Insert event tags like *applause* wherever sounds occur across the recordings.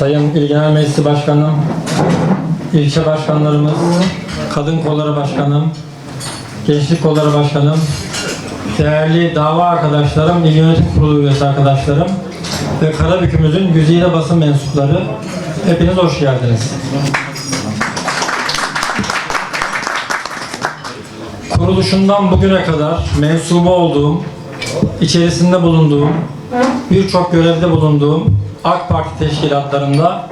Sayın İl Genel Meclisi Başkanım, ilçe başkanlarımız, kadın kolları başkanım, gençlik kolları başkanım, değerli dava arkadaşlarım, İl Yönetim Kurulu üyesi arkadaşlarım ve Karabük'ümüzün güzide basın mensupları, hepiniz hoş geldiniz. Kuruluşundan bugüne kadar mensubu olduğum, içerisinde bulunduğum, birçok görevde bulunduğum AK Parti teşkilatlarında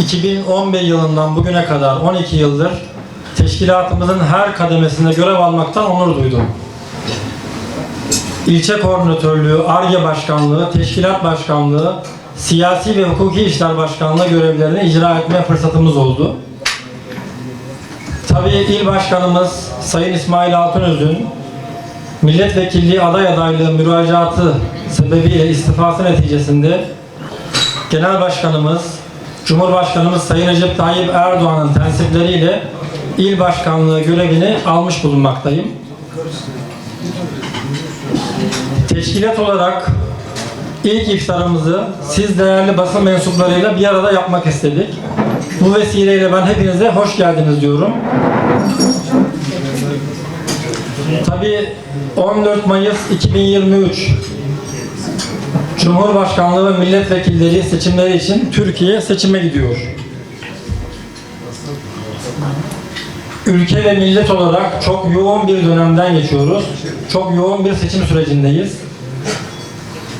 2011 yılından bugüne kadar 12 yıldır teşkilatımızın her kademesinde görev almaktan onur duydum. İlçe koordinatörlüğü, ARGE başkanlığı, teşkilat başkanlığı, siyasi ve hukuki işler başkanlığı görevlerini icra etme fırsatımız oldu. Tabii il başkanımız Sayın İsmail Altunöz'ün milletvekilliği aday adaylığı müracaatı sebebiyle istifası neticesinde Genel Başkanımız, Cumhurbaşkanımız Sayın Recep Tayyip Erdoğan'ın tensipleriyle il başkanlığı görevini almış bulunmaktayım. Teşkilat olarak ilk iftarımızı siz değerli basın mensuplarıyla bir arada yapmak istedik. Bu vesileyle ben hepinize hoş geldiniz diyorum. Tabii 14 Mayıs 2023 Cumhurbaşkanlığı ve milletvekilleri seçimleri için Türkiye seçime gidiyor. Ülke ve millet olarak çok yoğun bir dönemden geçiyoruz. Çok yoğun bir seçim sürecindeyiz.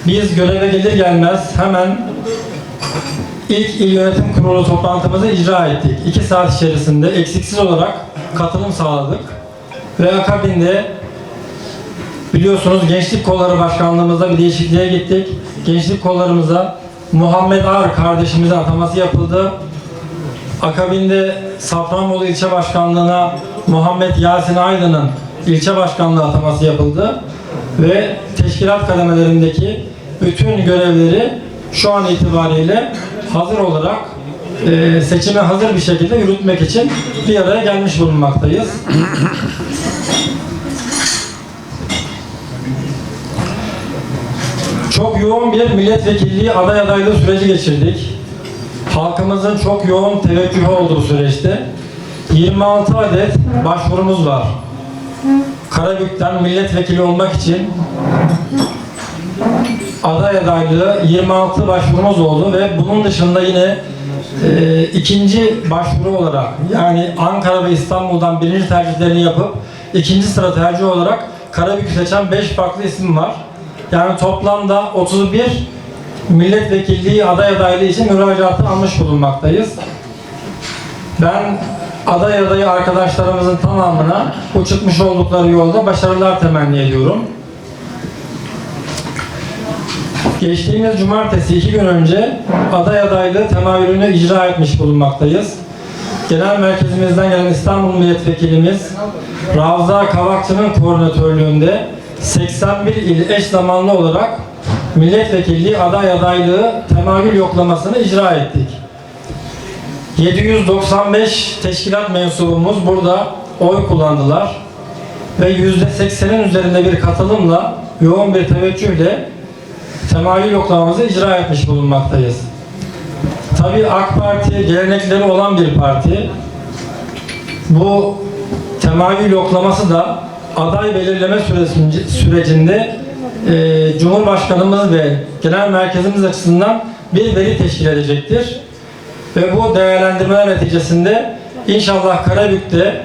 Biz göreve gelir gelmez hemen ilk il yönetim kurulu toplantımızı icra ettik. İki saat içerisinde eksiksiz olarak katılım sağladık. Ve akabinde Biliyorsunuz Gençlik Kolları Başkanlığımızda bir değişikliğe gittik. Gençlik kollarımıza Muhammed Ağar kardeşimizin ataması yapıldı. Akabinde Safranbolu İlçe Başkanlığı'na Muhammed Yasin Aydın'ın ilçe başkanlığı ataması yapıldı. Ve teşkilat kademelerindeki bütün görevleri şu an itibariyle hazır olarak e, seçime hazır bir şekilde yürütmek için bir araya gelmiş bulunmaktayız. Çok yoğun bir milletvekilliği aday adaylığı süreci geçirdik. Halkımızın çok yoğun teveccühü olduğu süreçte 26 adet başvurumuz var. Karabük'ten milletvekili olmak için aday adaylığı 26 başvurumuz oldu ve bunun dışında yine e, ikinci başvuru olarak yani Ankara ve İstanbul'dan birinci tercihlerini yapıp ikinci sıra tercih olarak Karabük'ü seçen 5 farklı isim var. Yani toplamda 31 milletvekilliği aday adaylığı için müracaatı almış bulunmaktayız. Ben aday adayı arkadaşlarımızın tamamına bu çıkmış oldukları yolda başarılar temenni ediyorum. Geçtiğimiz cumartesi iki gün önce aday adaylığı temayülünü icra etmiş bulunmaktayız. Genel merkezimizden gelen İstanbul Milletvekilimiz Ravza Kavakçı'nın koordinatörlüğünde 81 il eş zamanlı olarak milletvekilliği aday adaylığı temayül yoklamasını icra ettik. 795 teşkilat mensubumuz burada oy kullandılar ve %80'in üzerinde bir katılımla yoğun bir teveccühle temayül yoklamamızı icra etmiş bulunmaktayız. Tabii AK Parti gelenekleri olan bir parti. Bu temayül yoklaması da aday belirleme sürecinde e, Cumhurbaşkanımız ve Genel Merkezimiz açısından bir veri teşkil edecektir. Ve bu değerlendirmeler neticesinde inşallah Karabük'te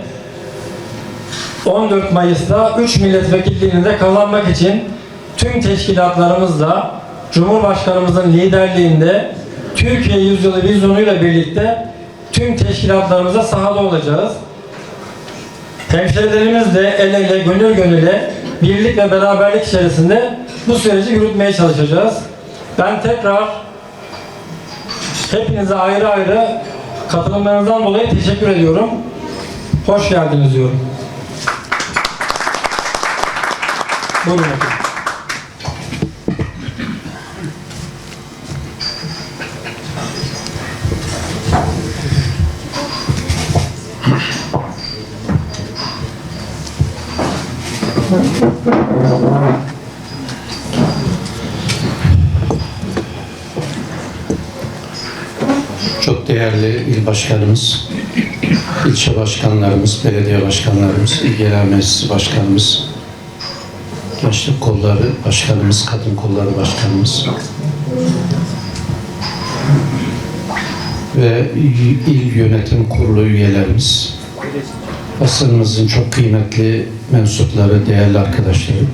14 Mayıs'ta 3 milletvekilliğini de kazanmak için tüm teşkilatlarımızla Cumhurbaşkanımızın liderliğinde Türkiye Yüzyılı vizyonuyla birlikte tüm teşkilatlarımıza sahada olacağız. Hemşehrilerimizle el ele, gönül gönüle, birlik ve beraberlik içerisinde bu süreci yürütmeye çalışacağız. Ben tekrar hepinize ayrı ayrı Katılımlarınızdan dolayı teşekkür ediyorum. Hoş geldiniz diyorum. Buyurun efendim. Başkanımız, ilçe başkanlarımız, belediye başkanlarımız, il meclisi başkanımız, gençlik kolları başkanımız, kadın kolları başkanımız ve il yönetim kurulu üyelerimiz, basınımızın çok kıymetli mensupları, değerli arkadaşlarım,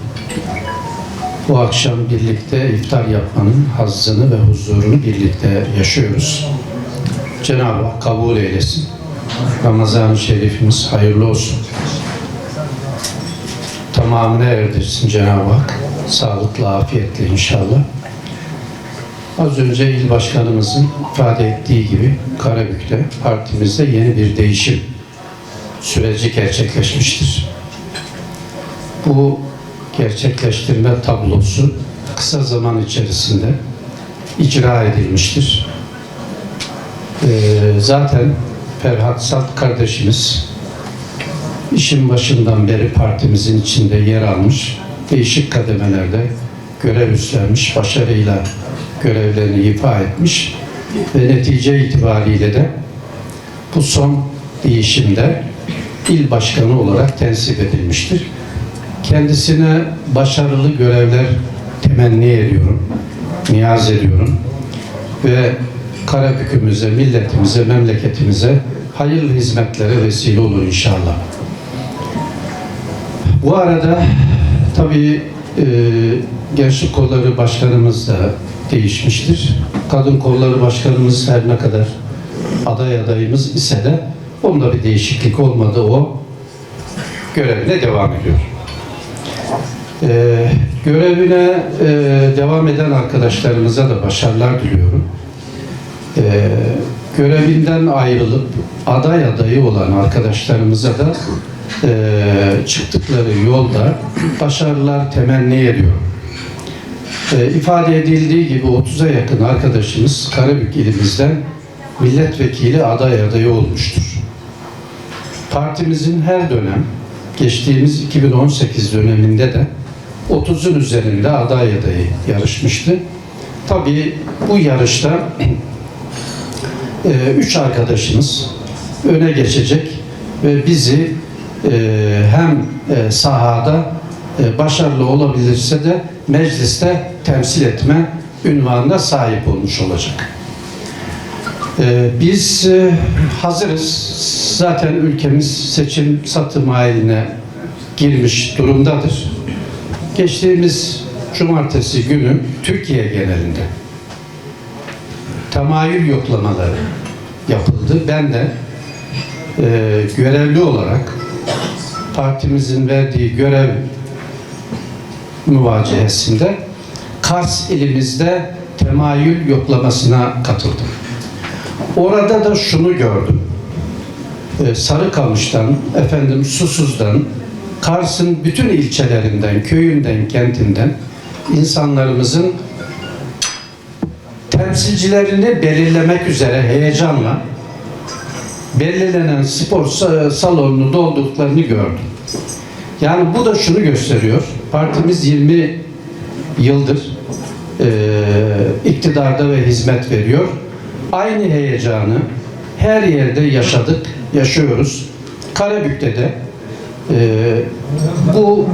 bu akşam birlikte iftar yapmanın hazzını ve huzurunu birlikte yaşıyoruz. Cenab-ı Hak kabul eylesin. Ramazan-ı Şerifimiz hayırlı olsun. Tamamına erdirsin Cenab-ı Hak. Sağlıklı, afiyetle inşallah. Az önce il başkanımızın ifade ettiği gibi Karabük'te partimizde yeni bir değişim süreci gerçekleşmiştir. Bu gerçekleştirme tablosu kısa zaman içerisinde icra edilmiştir. Ee, zaten Ferhat Salt kardeşimiz işin başından beri partimizin içinde yer almış, değişik kademelerde görev üstlenmiş, başarıyla görevlerini ifa etmiş ve netice itibariyle de bu son değişimde il başkanı olarak tensip edilmiştir. Kendisine başarılı görevler temenni ediyorum, niyaz ediyorum ve Karabük'ümüze, milletimize, memleketimize hayırlı hizmetlere vesile olur inşallah. Bu arada tabii e, Gençlik Kolları Başkanımız da değişmiştir. Kadın Kolları Başkanımız her ne kadar aday adayımız ise de onda bir değişiklik olmadı. O görevine devam ediyor. E, görevine e, devam eden arkadaşlarımıza da başarılar diliyorum e, görevinden ayrılıp aday adayı olan arkadaşlarımıza da e, çıktıkları yolda başarılar temenni ediyorum. E, ifade edildiği gibi 30'a yakın arkadaşımız Karabük ilimizden milletvekili aday adayı olmuştur. Partimizin her dönem geçtiğimiz 2018 döneminde de 30'un üzerinde aday adayı yarışmıştı. Tabii bu yarışta e, üç arkadaşımız öne geçecek ve bizi e, hem e, sahada e, başarılı olabilirse de mecliste temsil etme ünvanına sahip olmuş olacak. E, biz e, hazırız. Zaten ülkemiz seçim satım haline girmiş durumdadır. Geçtiğimiz cumartesi günü Türkiye genelinde temayül yoklamaları yapıldı. Ben de e, görevli olarak partimizin verdiği görev müvacehesinde Kars ilimizde temayül yoklamasına katıldım. Orada da şunu gördüm. E, Sarıkamış'tan, efendim Susuz'dan, Kars'ın bütün ilçelerinden, köyünden, kentinden insanlarımızın temsilcilerini belirlemek üzere heyecanla belirlenen spor sa- salonunu doldurduklarını gördüm. Yani bu da şunu gösteriyor. Partimiz 20 yıldır e, iktidarda ve hizmet veriyor. Aynı heyecanı her yerde yaşadık, yaşıyoruz. Karabük'te de e, bu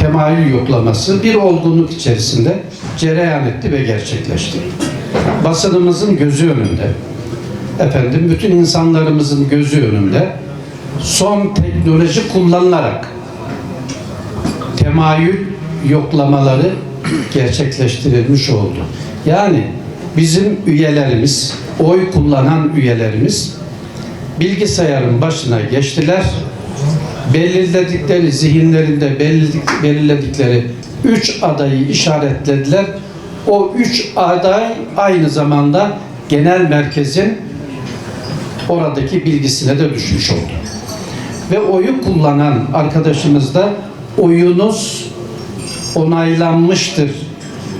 temayül yoklaması bir olgunluk içerisinde cereyan etti ve gerçekleşti basınımızın gözü önünde, efendim bütün insanlarımızın gözü önünde son teknoloji kullanılarak temayül yoklamaları gerçekleştirilmiş oldu. Yani bizim üyelerimiz, oy kullanan üyelerimiz bilgisayarın başına geçtiler. Belirledikleri zihinlerinde belirledik- belirledikleri üç adayı işaretlediler. O üç aday aynı zamanda genel merkezin oradaki bilgisine de düşmüş oldu. Ve oyu kullanan arkadaşımız da oyunuz onaylanmıştır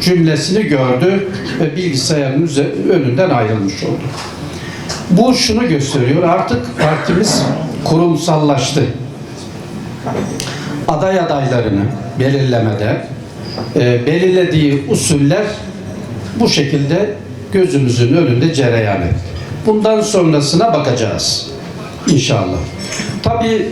cümlesini gördü ve bilgisayarın önünden ayrılmış oldu. Bu şunu gösteriyor. Artık partimiz kurumsallaştı. Aday adaylarını belirlemede e, belirlediği usuller bu şekilde gözümüzün önünde cereyan etti. Bundan sonrasına bakacağız inşallah. Tabii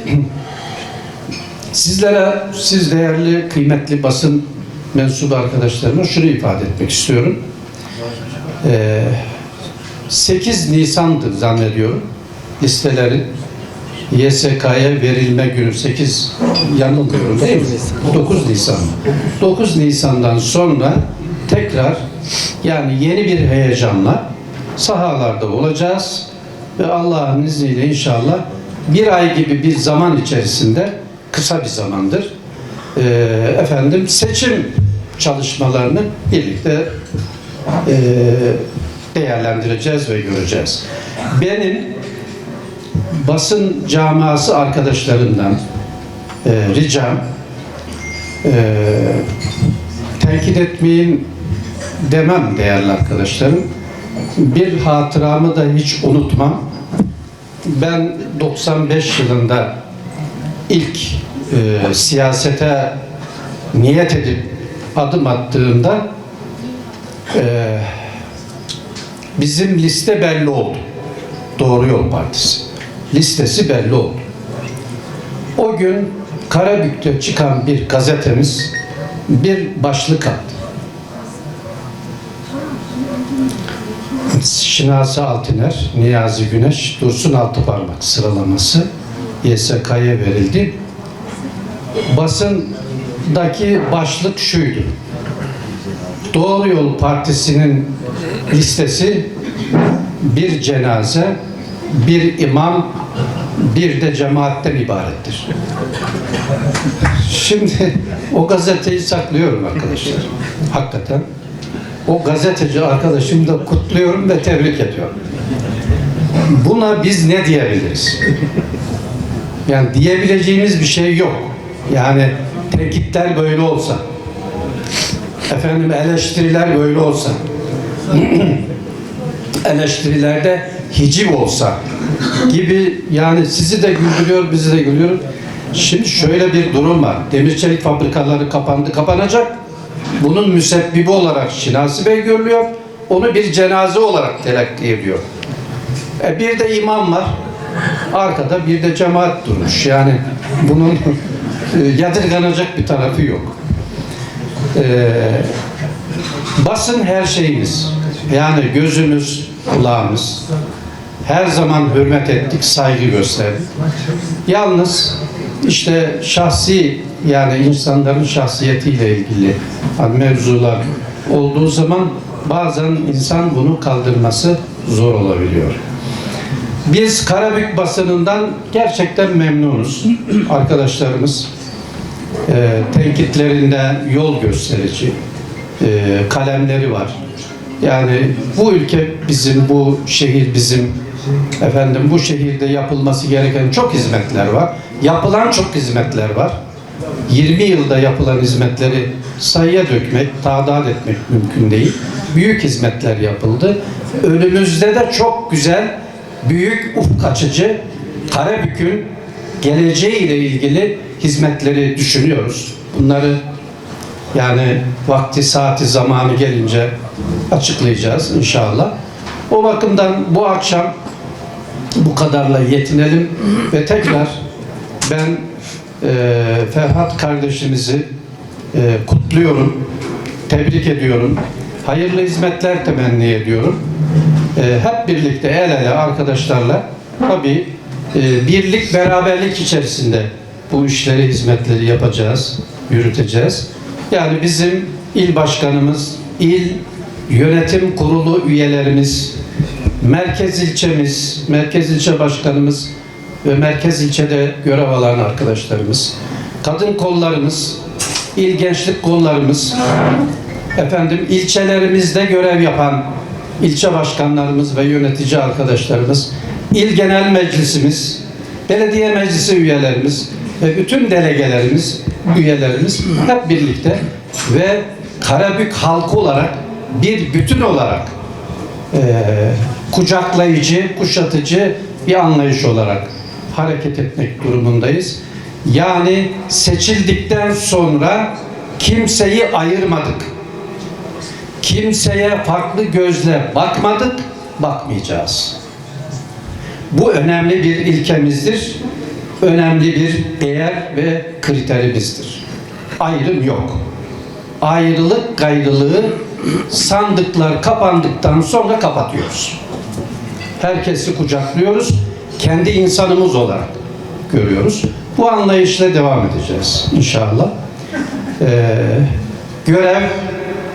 sizlere, siz değerli, kıymetli basın mensubu arkadaşlarıma şunu ifade etmek istiyorum. Ee, 8 Nisan'dı zannediyorum listelerin YSK'ya verilme günü 8 yanılmıyorum değil mi? 9 Nisan. 9 Nisan'dan sonra tekrar yani yeni bir heyecanla sahalarda olacağız ve Allah'ın izniyle inşallah bir ay gibi bir zaman içerisinde kısa bir zamandır eee, efendim seçim çalışmalarını birlikte eee, değerlendireceğiz ve göreceğiz. Benim basın camiası arkadaşlarımdan e, ricam e, tenkit etmeyin demem değerli arkadaşlarım. Bir hatıramı da hiç unutmam. Ben 95 yılında ilk e, siyasete niyet edip adım attığımda e, bizim liste belli oldu. Doğru Yol Partisi. Listesi belli oldu. O gün Karabük'te çıkan bir gazetemiz bir başlık attı. Şinasi Altiner, Niyazi Güneş, Dursun Altıparmak sıralaması YSK'ya verildi. Basındaki başlık şuydu. Doğru Yol Partisi'nin listesi bir cenaze, bir imam, bir de cemaatten ibarettir. Şimdi o gazeteyi saklıyorum arkadaşlar. Hakikaten. O gazeteci arkadaşımı da kutluyorum ve tebrik ediyorum. Buna biz ne diyebiliriz? Yani diyebileceğimiz bir şey yok. Yani tenkitler böyle olsa, efendim eleştiriler böyle olsa, *clears throat* eleştirilerde hiciv olsa gibi yani sizi de güldürüyor, bizi de güldürüyor. Şimdi şöyle bir durum var. Demir çelik fabrikaları kapandı, kapanacak. Bunun müsebbibi olarak Şinasi Bey görülüyor. Onu bir cenaze olarak telakki ediyor. E bir de imam var. Arkada bir de cemaat durmuş. Yani bunun e, yadırganacak bir tarafı yok. Ee, basın her şeyimiz. Yani gözümüz, kulağımız. Her zaman hürmet ettik, saygı gösterdik. Yalnız işte şahsi yani insanların şahsiyetiyle ilgili hani mevzular olduğu zaman bazen insan bunu kaldırması zor olabiliyor. Biz Karabük basınından gerçekten memnunuz. Arkadaşlarımız e, tenkitlerinden yol gösterici e, kalemleri var. Yani bu ülke bizim, bu şehir bizim. Efendim bu şehirde yapılması gereken çok hizmetler var. Yapılan çok hizmetler var. 20 yılda yapılan hizmetleri sayıya dökmek, tadat etmek mümkün değil. Büyük hizmetler yapıldı. Önümüzde de çok güzel, büyük, ufuk açıcı Karabük'ün geleceği ile ilgili hizmetleri düşünüyoruz. Bunları yani vakti saati zamanı gelince açıklayacağız inşallah. O bakımdan bu akşam bu kadarla yetinelim ve tekrar ben e, Ferhat kardeşimizi e, kutluyorum, tebrik ediyorum, hayırlı hizmetler temenni ediyorum. E, hep birlikte el ele arkadaşlarla tabii e, birlik beraberlik içerisinde bu işleri hizmetleri yapacağız, yürüteceğiz. Yani bizim il başkanımız, il yönetim kurulu üyelerimiz, merkez ilçemiz, merkez ilçe başkanımız ve merkez ilçede görev alan arkadaşlarımız, kadın kollarımız, il gençlik kollarımız, efendim ilçelerimizde görev yapan ilçe başkanlarımız ve yönetici arkadaşlarımız İl Genel Meclisimiz, belediye meclisi üyelerimiz ve bütün delegelerimiz, üyelerimiz hep birlikte ve Karabük halkı olarak bir bütün olarak eee, kucaklayıcı, kuşatıcı bir anlayış olarak hareket etmek durumundayız. Yani seçildikten sonra kimseyi ayırmadık. Kimseye farklı gözle bakmadık, bakmayacağız. Bu önemli bir ilkemizdir. Önemli bir değer ve kriterimizdir. Ayrım yok. Ayrılık gayrılığı sandıklar kapandıktan sonra kapatıyoruz. Herkesi kucaklıyoruz. Kendi insanımız olarak görüyoruz. Bu anlayışla devam edeceğiz inşallah. Ee, görev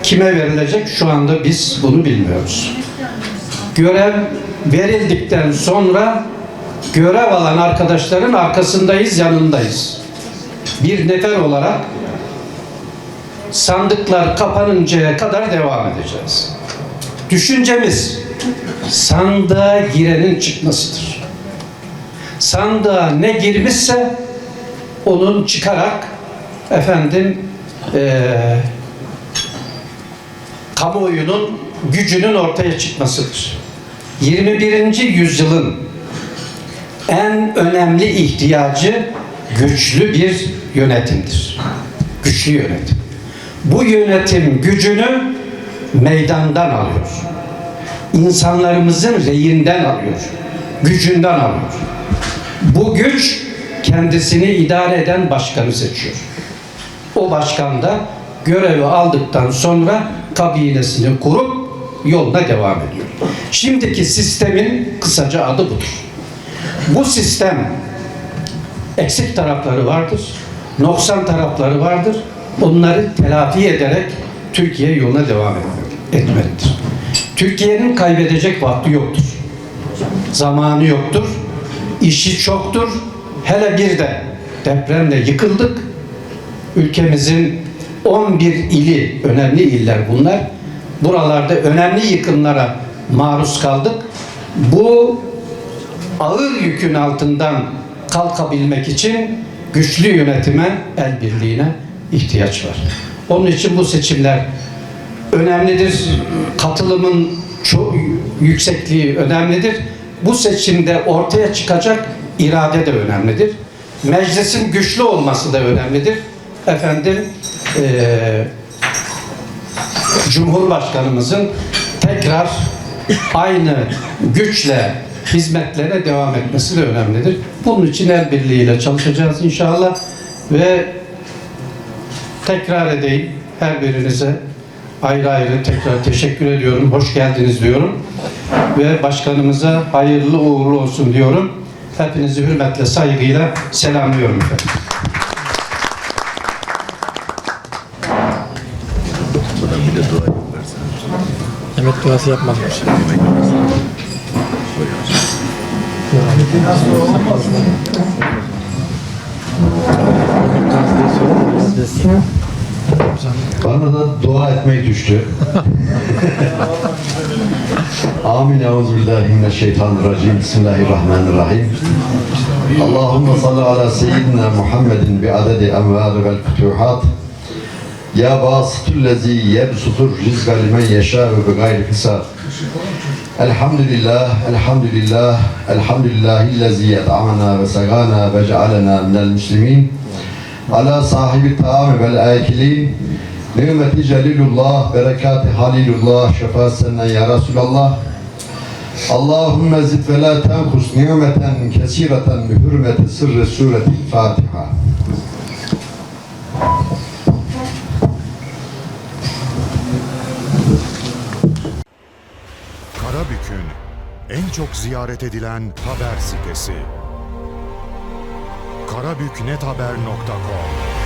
kime verilecek şu anda biz bunu bilmiyoruz. Görev verildikten sonra görev alan arkadaşların arkasındayız, yanındayız. Bir nefer olarak sandıklar kapanıncaya kadar devam edeceğiz. Düşüncemiz sandığa girenin çıkmasıdır. Sandığa ne girmişse onun çıkarak efendim eee kamuoyunun gücünün ortaya çıkmasıdır. 21. yüzyılın en önemli ihtiyacı güçlü bir yönetimdir. Güçlü yönetim. Bu yönetim gücünü meydandan alıyor. İnsanlarımızın reyinden alıyor. Gücünden alıyor. Bu güç kendisini idare eden başkanı seçiyor. O başkan da görevi aldıktan sonra kabinesini kurup yoluna devam ediyor. Şimdiki sistemin kısaca adı budur. Bu sistem eksik tarafları vardır, noksan tarafları vardır. Onları telafi ederek Türkiye yoluna devam etmelidir. Türkiye'nin kaybedecek vakti yoktur. Zamanı yoktur. işi çoktur. Hele bir de depremle yıkıldık. Ülkemizin 11 ili, önemli iller bunlar. Buralarda önemli yıkımlara maruz kaldık. Bu ağır yükün altından kalkabilmek için güçlü yönetime, el birliğine ihtiyaç var. Onun için bu seçimler önemlidir. Katılımın çok yüksekliği önemlidir. Bu seçimde ortaya çıkacak irade de önemlidir. Meclisin güçlü olması da önemlidir. Efendim eee Cumhurbaşkanımızın tekrar aynı güçle hizmetlere devam etmesi de önemlidir. Bunun için el birliğiyle çalışacağız inşallah ve tekrar edeyim her birinize ayrı ayrı tekrar teşekkür ediyorum. Hoş geldiniz diyorum. Ve başkanımıza hayırlı uğurlu olsun diyorum. Hepinizi hürmetle, saygıyla selamlıyorum efendim. Yemek duası yapmazmış. Bana da dua etmek düştü. *laughs* Amin. Euzubillahimineşşeytanirracim. Bismillahirrahmanirrahim. Allahümme salli ala seyyidina Muhammedin bi adedi envari vel fütuhat. Ya basitüllezi yebsutur rizqa limen yeşâ ve bi gayri hisab. Elhamdülillah, elhamdülillah, elhamdülillahillezi yed'amana ve sagana ve cealena minel muslimin. Ala sahibi taami vel akilin. Nimeti celilullah, berekati halilullah, şefaat senden ya Resulallah. Allahümme zid ve la tenkus nimeten kesireten bi hürmeti sırrı sureti Fatiha. Karabük'ün en çok ziyaret edilen haber sitesi. karabüknethaber.com